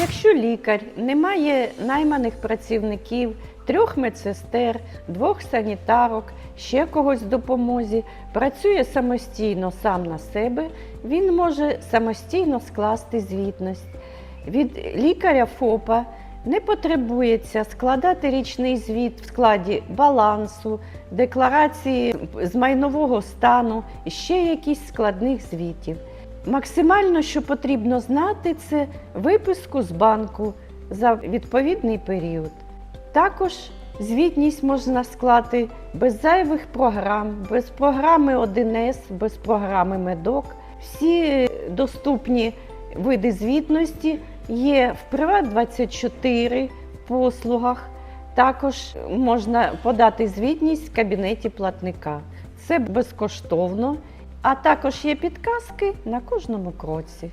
Якщо лікар не має найманих працівників, трьох медсестер, двох санітарок, ще когось в допомозі, працює самостійно сам на себе, він може самостійно скласти звітність. Від лікаря ФОПа не потребується складати річний звіт в складі балансу, декларації з майнового стану і ще якісь складних звітів. Максимально, що потрібно знати, це виписку з банку за відповідний період. Також звітність можна склати без зайвих програм, без програми 1С, без програми Медок. Всі доступні види звітності є в Приват24 послугах. Також можна подати звітність в кабінеті платника. Це безкоштовно, а також є підказки на кожному кроці.